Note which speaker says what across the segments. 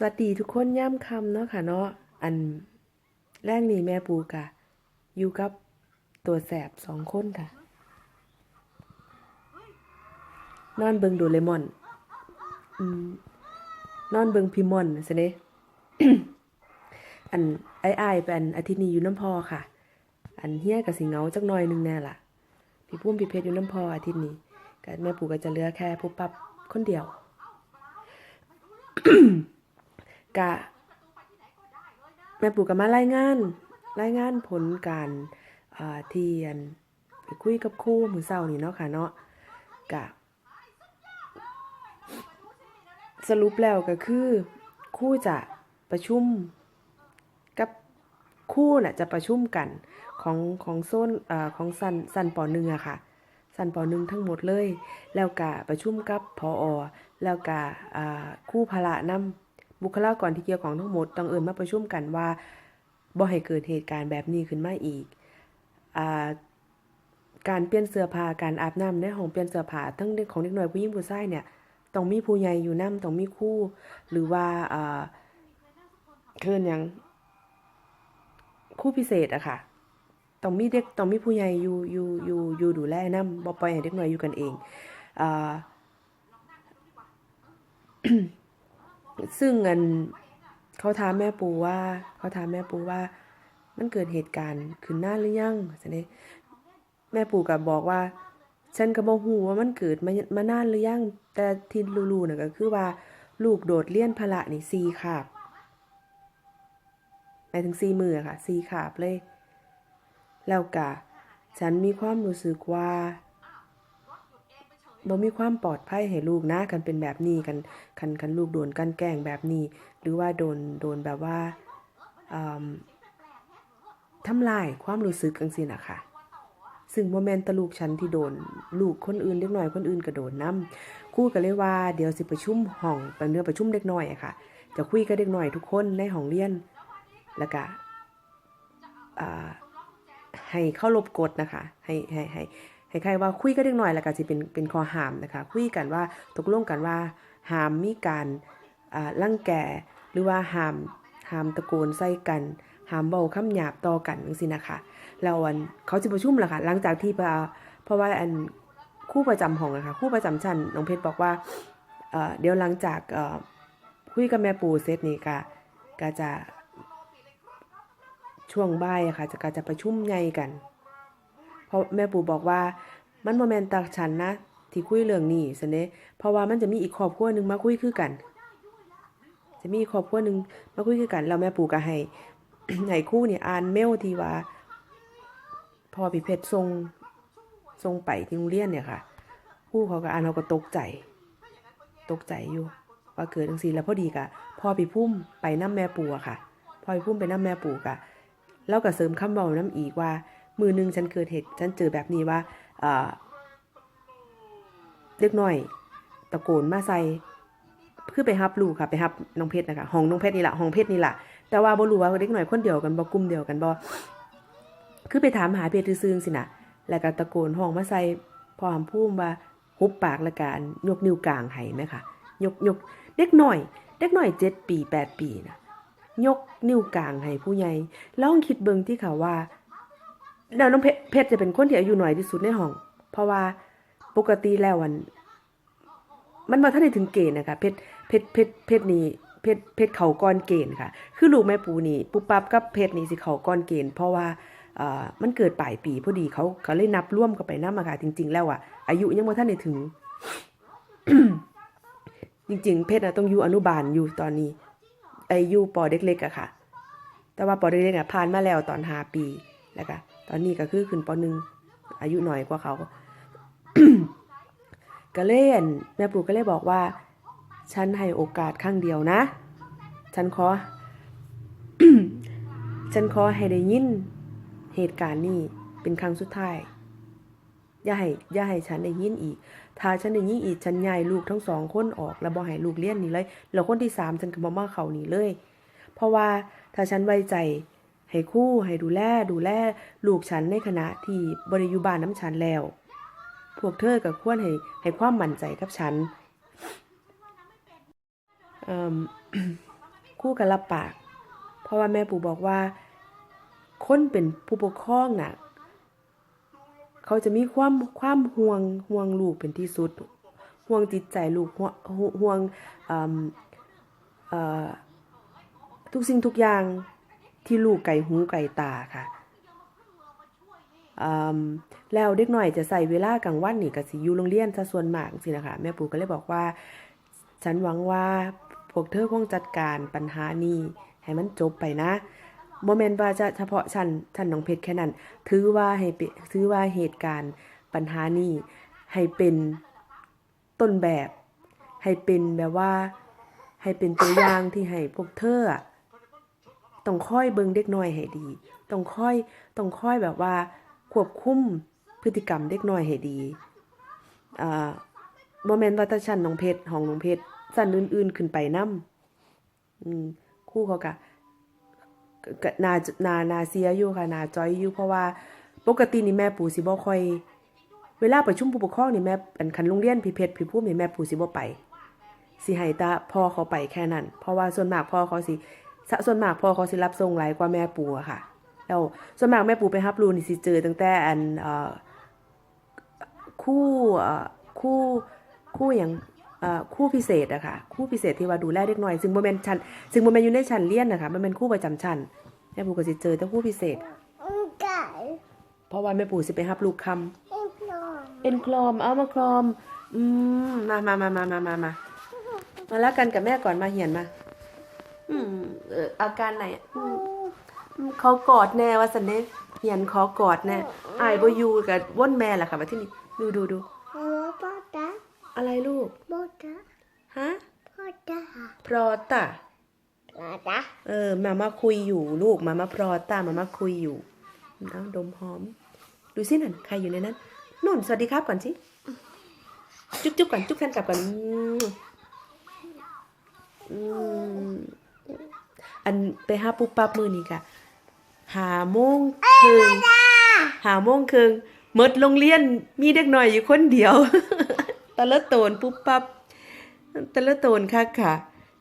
Speaker 1: สวัสดีทุกคนย่ำคำเนาะค่ะเนาะอันแรกนี้แม่ปูกะอยู่กับตัวแสบสองคนค่ะ นอนเบิงโดเรมอนอืมนอนเบิงพิมอนสิเนอันไอ้ไอ้ายเป็นอาทิตย์นี้อยู่น้ำพอค่ะ อันเฮียกับสิเหงาจักหน่อยหนึงแน่ล่ะ พี่ปุ้มพี่เพชรอยู่น้ำพออาทิตย์นี้ก็แม่ปูก็จะเหลือแค่ผู้ปับคนเดียว กะแม่ปู่ก็มารายงานรายงานผลการอ่าที่อันไปคุยกับครูมื้อเช้านี่เนาะค่ะเนาะกะสรุปแล้วก็คือครู่จะประชุมกับคู่น่ะจะประชุมกันของของโซนอ่าของสันสันปอหนึ่งอะค่ะ สันปอหนึ่งทั้งหมดเลย แล้วก็ประชุมกับพออแล้วก็อ่าคู่พละนำ บุคลากรที่เกี่ยวของทั้งหมดต้องเอิญมาประชุมกันว่าบ่ให้เกิดเหตุการณ์แบบนี้ขึ้นมาอีกอ่าการเปลี่ยนเสื้อผ้าการอาบน้ำในห้องเปลี่ยนเสื้อผ้าทั้งเด็กของเด็กน้อยผู้หญิงผู้ชายเนี่ยต้องมีผู้ใหญ่อยู่นํต้องมีคู่ หรือว่าอ่าคินยังคู่พิเศษอะค่ะต้องมีเด็กต้องมีผู้ใหญ่อยู่อยู่อยู่อยู่ดูแลนํบ่ปล่อยให้เด็กน้อยอยู่กันเองอ่า ซึ่งอันเขาถามแม่ปูว่า เขาถามแม่ปูว่า มันเกิดเหตุการณ์ขึ้นนานหรือยังสันเดแม่ปูก็บบอกว่า ฉันก็บ่ฮู้ว่ามันเกิดมามานานหรือยัง แต่ที่รู้ๆน่ะก็คือว่า ลูกโดดเรียนพละนี่สี่คาบหมายถึงสี่มือค่ะสี่คาบเลย แล้วก็ฉันมีความรู้สึกว่า บ่มีความปลอดภัยให้ลูกนะกันเป็นแบบนี้กันคันคันลูกโดนกันแกล้งแบบนี้ หรือว่าโดนโดนแบบว่าทำลายความรู้สึกจังซี่น่ะค่ะ ซึ่งบ่แม่นตลูกฉันที่โดน ลูกคนอื่นเล็กน้อยคนอื่นก็โดนนํครูก็เลยว่าเดี๋ยวสิประชุมห้องเป็นเรื่องประชุมเด็กน้อยอะค่ะ จะคุยกับเด็กน้อยทุกคนในห้องเรียนแล้วก็ให้เข้ารบกฎนะคะ ให้ให้ให้ ให้ใครว่าคุยกับเด็กน้อยแล้วก็สิเป็นเป็นข้อห้ามนะคะ คุยกันว่าตกลงกันว่าห้ามมีการอ่ารังแกหรือว่าห้ามห้ามตะโกนใส่กันห้ามเว้าคำหยาบต่อกันจังซี่นะคะแล้วอันเขาสิประชุมล้วค่ะหลังจากที่เพราะเพราะว่าอันคู่ประจำห้องอะค่ะคู่ประจำชั้นน้องเพชรบอกว่าเอ่อเดี๋ยวหลังจากเอ่อคุยกับแม่ปู่เสร็จนี่ก็ก็จะช่วงบ่ายอะค่ะจะก็จะประชุมใหญ่กัน เพราะแม่ปู่บอกว่ามันบ่แม่นตักฉันนะ ที่คุยเรื่องนี้ซั่นเด้เพราะว่ามันจะมีอีกครอบครัวหนึ่งมาคุยคือกัน จะมีอีกครอบครัวหนึ่งมาคุยคือกันแล้วแม่ปู่ก็ให้ให้คู่นี่อ่านเมลที่ว่าพอพี่เพชรส่งส่งไปที่โรงเรียนเนี่ยค่ะคู่เขาก็อ่านเขาก็ตกใจ ตกใจอยู่ว่าเกิดจังซี่แล้วพอดีกะพอพี่พุ่มไปน้ำแม่ปู่อะค่ะพ่อพี่พุ่มไปน้ำแม่ปู่กะแล้วก็เสริมคำเว้าน้ำอีกว่า มือหนึงฉันเกิดเหตุฉันเจอแบบนี้ว่าเอ่อเด็กน้อย ตะโกนมาใส่คือไปฮับลูกค่ะไปฮับน้องเพชรนะคะห้องน้องเพชรนี่แหละห้องเพชรนี่แหละแต่ว่าบ่รู้ว่าเด็กหน้อยคนเดียวกันบ่กลุ่มเดียวกันบ่คือไปถามหาเพชรซื่อสินะแล้วก็ตะโกนห้องมาใส่พอหำพูมว่าหุบปากละการยกนิ้วกลางให้ไหมคะยกยกเด็กหน่อยเด็กหน่อยเจ็ดปีแปดปีนะยกนิ้วกลางให้ผู้ใหญ่ลองคิดเบิ่งที่ค่ะว่า เดี๋ยวน้องเพชรจะเป็นคนที่อายุหน่อยที่สุดในห้อง เพราะว่าปกติแล้วอัน มันมาถ้าได้ถึงเกณฑ์นะคะเพชรเพชรเพชรเพชรนี่เพชรเพชรเขาก้อนเกณฑ์ค่ะ คือลูกแม่ปูนี่ปุ๊บปั๊บกับเพชรนี่สิเขาก้อนเกณฑ์เพราะว่าเอ่อมันเกิดปลายปีพอดีเขาเขาเลยนับร่วมกันไปน้ำอะค่ะจริง ๆ แล้วอะอายุยังไม่ทันได้ถึง จริง ๆ เพชรอะต้องอยู่อนุบาลอยู่ตอนนี้อายุปอเด็กเล็กอะค่ะ แต่ว่าปอเด็กเล็กอะผ่านมาแล้วตอนห้าปีแล้วก็ ตอนนี้ก็คือขึ้นปหนึ่งอายุหน่อยกว่าเขา ก็เล่นแม่ปู่ก็เลยบอกว่า ฉันให้โอกาสครั้งเดียวนะ ฉันขอ ฉันขอให้ได้ยินเหตุการณ์นี้เป็นครั้งสุดท้าย อย่าให้อย่าให้ฉันได้ยินอีก ถ้าฉันได้ยินอีก ฉันย้ายลูกทั้งสองคนออก แล้วบ่ให้ลูกเลี้ยนนี่เลย แล้วคนที่สามฉันก็บ่มาเขานี่เลย เพราะว่าถ้าฉันไว้ใจ ให้คู่ให้ดูแลดูแลลูกฉันในขณะที่บริยุบานน้ำฉันแล้ว พวกเธอก็ควรให้ให้ความมั่นใจกับฉันคู่ก็รับปาก เพราะว่าแม่ปู่บอกว่า คนเป็นผู้ปกครองน่ะ เขาจะมีความความห่วงห่วงลูกเป็นที่สุด ห่วงจิตใจลูกห่วงทุกสิ่งทุกอย่าง ที่ลูกไก่หูไก่ตาค่ะแล้วเด็กหน่อยจะใส่เวลากลางวันนี่ก็สิอยู่โรงเรียนซะส่วนมากสินะคะแม่ปู่ก็เลยบอกว่า ฉันหวังว่าพวกเธอคงจัดการปัญหานี้ให้มันจบไปนะโมเมนต์ว่าจะเฉพาะฉันฉันน้องเพชรแค่นั้น ถือว่าให้ถือว่าเหตุการณ์ปัญหานี้ให้เป็นต้นแบบ ให้เป็นแบบว่า ให้เป็นตัวอย่างที่ให้พวกเธอ ต้องค่อยเบิ่งเด็กน้อยให้ดี ต้องค่อยต้องค่อยแบบว่าควบคุมพฤติกรรมเด็กน้อยให้ดีอ่าบ่แม่นว่าแต่ชั้นน้องเพชรห้องน้องเพชรชั้นอื่น ๆ ขึ้นไปนำอืมครูเขาก็ก็นานานาเสียอยู่ค่ะนาจอยอยู่เพราะว่าปกตินี่แม่ปู่สิบ่ค่อยเวลาประชุมผู้ปกครองนี่แม่อันคันโรงเรียนพี่เพชรพี่ภูมินี่แม่ปู่สิบ่ไปสิให้ตาพ่อเขาไปแค่นั้น เพราะว่าส่วนมากพ่อเขาสิ สส่วนมากพ่อเขาสิรับส่งหลายกว่าแม่ปู่อะค่ะแล้วส่วนมากแม่ปู่ไปรับรู้นี่สิเจอตั้งแต่อันเอ่อคู่เอ่อคู่คู่อย่างเอ่อคู่พิเศษอะค่ะคู่พิเศษที่ว่าดูแลเด็กน้อย ซึ่งโมเมนชั้นซึ่งโมเมนอยู่ในชั้นเรียนนะคะมันเป็นคู่ประจำชั้นแม่ปู่ก็สิเจอแต่คู่พิเศษ
Speaker 2: ไก่
Speaker 1: เพราะว่าแม่ปู่สิไปรับลูกคำ
Speaker 2: เอ็มพลอม
Speaker 1: เป็นคลอมเอามาคลอมอืมมามามามามามามามาแล้วกันกับแม่ก่อนมาเหียนมา อืม เอออาการไหนอืมอืมเขากอดแน่ว่าสันเน่เหียนขอกอดแน่อายบ่อยู่กับว่นแม่ล่ะค่ะมาที่นี่ดูดูดู
Speaker 2: ฮัลโหลพ่อตา
Speaker 1: อะไรลูก
Speaker 2: พ่อตา
Speaker 1: ฮะ
Speaker 2: พ่อตา
Speaker 1: พรอตะ
Speaker 2: พ่อตา
Speaker 1: เออมามาคุยอยู่ลูกมามาพรอตามามาคุยอยู่เอาดมหอม ดูสินั่นใครอยู่ในนั้นนุ่นสวัสดีครับก่อนสิจุ๊บจุ๊บก่อนจุ๊บแฟนกลับก่อนอืมอืม อันไปหาปุ๊บปั๊บมือนี่กะหาโมงครึ่งหาโมงครึ่งหมดโรงเรียนมีเด็กหน่อยอยู่คนเดียว ตะละโตนปุ๊บปั๊บแต่ละโตนค่ะค่ะ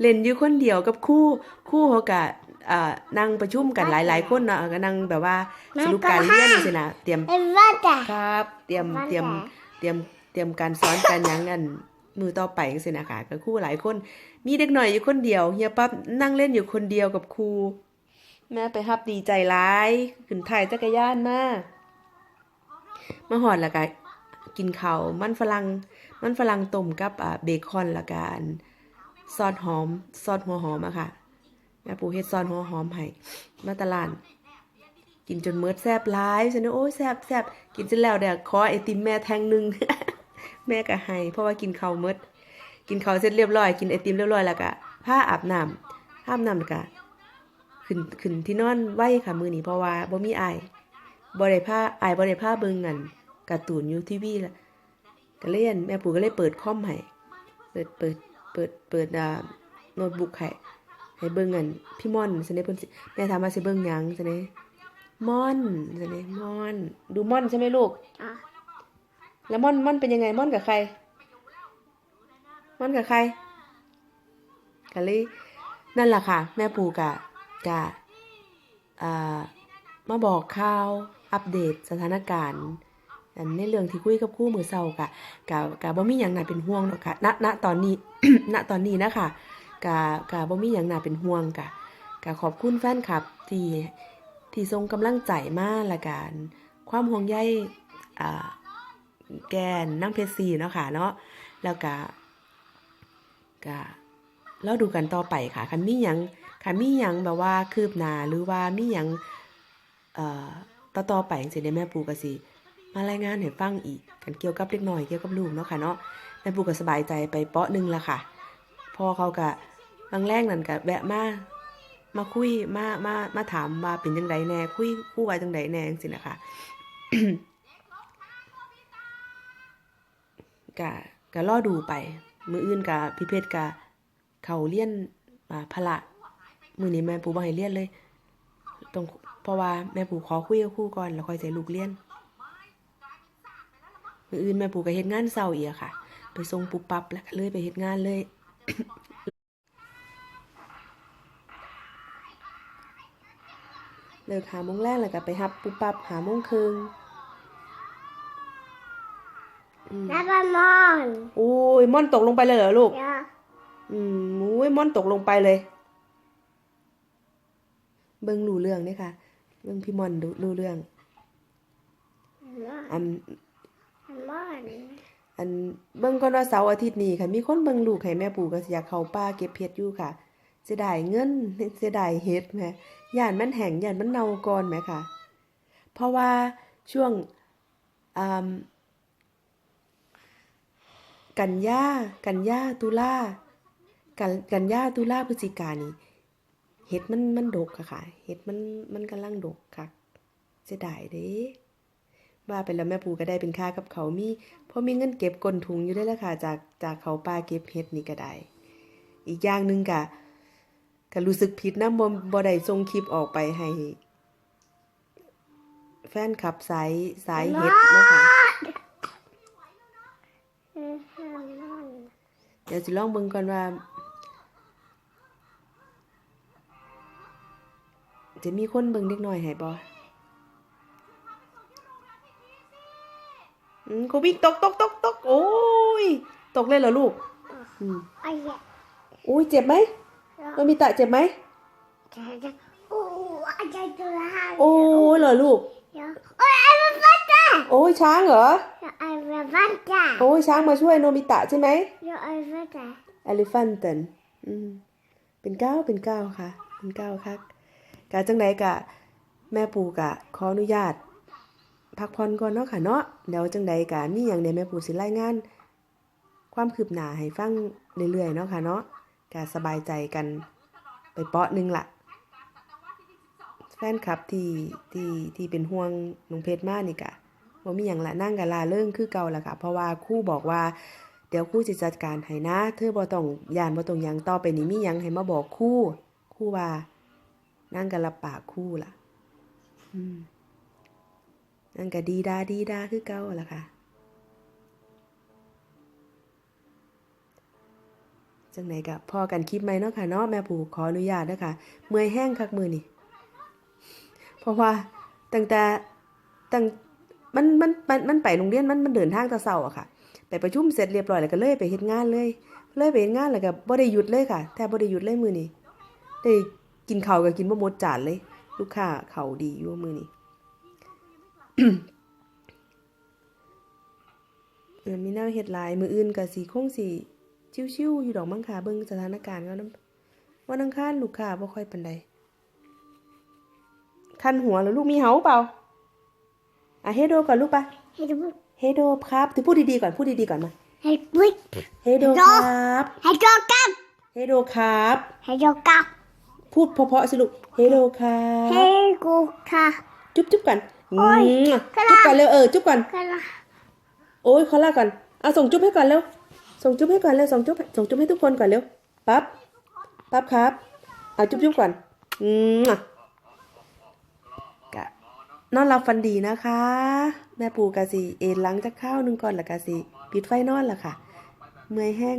Speaker 1: เล่นอยู่คนเดียวกับครู่ครู่เขากะอ่านั่งประชุมกันหลายๆคนเนาะก็นั่งแบบว่าสรุปการเรียนจังซี่นะเตรียม
Speaker 2: เอ็มพ่อตา
Speaker 1: ครับ เตรียม
Speaker 2: ว่า
Speaker 1: เตรียม
Speaker 2: แต่
Speaker 1: เตรียมเตรียมการสอนการหยังกัน มือต่อไปจังซี่นะคะก็ครูหลายคน มีเด็กหน่อยอยู่คนเดียวเฮียปั๊บนั่งเล่นอยู่คนเดียวกับครูแม่ไปฮับดีใจร้ายขึ้นถ่ายจักรยานมามาหอดล้วก็กินข้ามันฝรั่งมันฝรั่งต้มกับเบคอนละกันซอสหอมซอสหัวหอมอะค่ะแม่ปูเฮ็ดซอสหัวหอมให้มาตลาดกินจนเมิดแซบร้ายฉันโอ้ยแซบแซบกินเสร็จแล้วเดี๋ยวขอไอติมแม่แทงหนึ่ง แม่ก็ให้เพราะว่ากินข้าวเมิดกินข้าวเสร็จเรียบร้อย กินไอติมเรียบร้อยแล้วก็ผ้าอาบน้ำอาบน้ำแล้วก็ขึ้นขึ้นที่นอนไว้ค่ะมือนี้เพราะว่าบ่มีไอบ่ได้ผ้าไอบ่ได้ผ้าเบิ่งกันการ์ตูนอยู่ทีวีละก็เล่นแม่ปู่ก็เลยเปิดคอมให้เปิดเปิดเปิดเปิดอ่าโน้ตบุ๊กให้ให้เบิ่งกันพี่ม่อนซั่นเด้เพิ่นสิแม่ถามว่าสิเบิ่งหยังซั่นเด้ม่อนซั่นเด้ม่อน ดูม่อนใช่ไหมลูก
Speaker 2: อะ
Speaker 1: แล้วม่อนม่อนเป็นยังไงม่อนกับใครม่อนกับใครกะเลยนั่นแหละค่ะ แม่ปูกะกะมาบอกข่าวอัปเดตสถานการณ์อันในเรื่องที่คุยกับคู่มือเศร้ากะกะกะบ่มีหยังน่าเป็นห่วงหรอกค่ะณณตอนนี้ณตอนนี้นะคะกะกะบ่มีหยังน่าเป็นห่วงกะกะขอบคุณแฟนคลับที่ที่ทรงกำลังใจมากละกันความห่วงใยอ่า แกนนั่งเพชรซีเนาะค่ะเนาะแล้วก็ก็เราดูกันต่อไปค่ะคันมีหยังคันมีหยังแบบว่าคืบหน้าหรือว่ามีหยังเอ่อต่อต่อไปจังซี่ได้แม่ปูก็สิมารายงานให้ฟังอีกกันเกี่ยวกับเล็กน้อยเกี่ยวกับลูกเนาะค่ะเนาะแม่ปูก็สบายใจไปเปาะหนึงละค่ะพ่อเขาก็บางแรกนั่นก็แวะมามาคุยมามามาถามว่าเป็นจังไดแน่คุยคู่ว่าจังไดแน่จังซี่นะคะ กะกะล่อดูไป มืออื่นกะพิเพศกะเขาเลี้ยนมาพละมือนี้แม่ปู่บ่ให้เลี้ยนเลยตรงเพราะว่าแม่ปู่ขอคุยกับครูก่อนแล้วค่อยใส่ลูกเลี้ยนมืออื่นแม่ปู่ก็เห็นงานเศร้าเอียค่ะ ไปทรงปุปับแล้วเลยไปเห็นงานเลยเลยหามงแรกแล้วก็ไปฮับปุปับหามงคืนง
Speaker 2: แล้วก็มอน
Speaker 1: โอ้ยม่อนตกลงไปเลยเหรอลูก
Speaker 2: เดี๋ยว
Speaker 1: อืมโอ้ยม่อนตกลงไปเลย เบิ่งรู้เรื่องเนี่ยค่ะ เบิ่งพี่ม่อนดูรู้เรื่อง อัน
Speaker 2: มอน
Speaker 1: อันเบิ่งก่อนว่าเสาร์อาทิตย์นี้ค่ะมีคนเบิ่งลูกให้แม่ปู่ก็สิอยากเข้าป่าเก็บเห็ดอยู่ค่ะเสียดายเงินเสียดายเห็ดแหมย่านมันแห้งย่านมันเน่าก่อนแหมค่ะ เพราะว่าช่วงอ่า กันยากันยาตุลากันกันยาตุลาพฤศจิกานี่เห็ดมันมันดกค่ะค่ะ เห็ดมันมันกำลังดกค่ะเสียดายเด้ว่าไปแล้วแม่ปูก็ได้เป็นค่ากับเขามีเพราะมีเงินเก็บกลถุงอยู่ได้แล้วค่ะ จากจากเขาปลาเก็บเฮ็ดนี่ก็ได้ อีกอย่างหนึ่งกะก็รู้สึกผิดนะบ่บ่ได้ส่งคลิปออกไปให้ แฟนคลับสายสายเฮ็ดนะคะ เดี๋ยวสิลองเบิ่งก่อนว่าจะมีคนเบิ่งเด็กน้อยให้บ่อืมโควิดตกตกตกตกโอ้ย ตกเลยเหรอลูกอืม
Speaker 2: ไอ้เหี้ย
Speaker 1: อุ้ยเจ็บไหมโนมิตะเจ็บไหม
Speaker 2: จะจะโอ้ไอ้ใจตัวละห้า
Speaker 1: โอ้ยเหรอลูก
Speaker 2: เดี๋ยวโอ้ยไอ้บ้าบ้าจ้า
Speaker 1: โอ้ยช้างเหรอ
Speaker 2: ไอ้บ้าบ้าจ้า
Speaker 1: โอ้ยช้างมาช่วยโนมิตะใช่ไหม
Speaker 2: เดี๋ยวไอ้บ้าจ้า
Speaker 1: elephant อืมเป็นก้าวเป็นก้าวค่ะ เป็นก้าวค่ะกาจังไดกะ แม่ปู่กะ ขออนุญาต พักผ่อนก่อนเนาะค่ะเนาะเดี๋ยวจังใดกะมีหยังเดี๋ยวแม่ปู่สิรายงาน ความคืบหน้าให้ฟังเรื่อยๆเนาะค่ะเนาะกะสบายใจกันไปเปาะหนึงล่ะ แฟนคลับที่ที่ที่เป็นห่วงน้องเพชรมากนี่กะ ว่ามีอย่างละนั่งกะลาเรื่องคือเก่าละค่ะ เพราะว่าครู่บอกว่า เดี๋ยวครู่จะจัดการให้นะเธอบ่ต้องยานบ่ต้องหยังต่อไปนี้มีหยังให้มาบอกครู่ครู่ว่า นั่งกะรับปากครู่ล่ะ อืมนั่งกะดีดาดีดาคือเก่าละค่ะจังไหนกะพอกันคลิปไหมเนาะค่ะเนาะแม่ปู่ขออนุญาตเด้อค่ะเมื่อยแห้งคักมือนี่เพราะว่าตั้งแต่ตั้ง มันมันมันมันไปโรงเรียนมันมันเดินทางตะเช้าอะค่ะ ไปประชุมเสร็จเรียบร้อยแล้วก็เลยไปเฮ็ดงานเลย เลยไปเฮ็ดงานแล้วก็บ่ได้หยุดเลยค่ะแทบบ่ได้หยุดเลยมือนี้ได้กินข้าวก็กินบ่หมดจานเลย ลูกค้าเขาดีอยู่มือนี้เออมีแนวเฮ็ดลายมืออื่นก็สิคงสิชิวๆอยู่ดอกมั้งค่ะเบิ่งสถานการณ์ก็นำวันอังคารลูกค้าบ่ค่อยปานใดคันหัวแล้วลูกมีเหาเปล่า อะเฮโดก่อนลูกปะ
Speaker 2: ให้ดู
Speaker 1: เฮโดครับถือพูดดีๆก่อนพูดดีๆก่อนมา
Speaker 2: ให้ปุ๊บ
Speaker 1: เฮโดครับ
Speaker 2: ให้โจกับ
Speaker 1: เฮโดครับ
Speaker 2: ให้โจกับ
Speaker 1: พูดเพราะๆสิลูกเฮโดครับ
Speaker 2: ให้กูค่ะ
Speaker 1: จุ๊บจุ๊บก่อน
Speaker 2: โอ้ย
Speaker 1: อืม
Speaker 2: กระดาษ
Speaker 1: จุ๊บก่อนเร็วเออจุ๊บก่อน
Speaker 2: กันละ
Speaker 1: โอ้ยขอลาก่อนเอาส่งจุ๊บให้ก่อนเร็วส่งจุ๊บให้ก่อนเร็วส่งจุ๊บส่งจุ๊บให้ทุกคนก่อนเร็วปั๊บปั๊บครับเอาจุ๊บจุ๊บก่อนอืมกะ นอนหลับฝันดีนะคะ แม่ปูกะสิเอ็นหลังจากข้าวหนึงก่อนละกะสิปิดไฟนอนละค่ะ เมื่อยแห้ง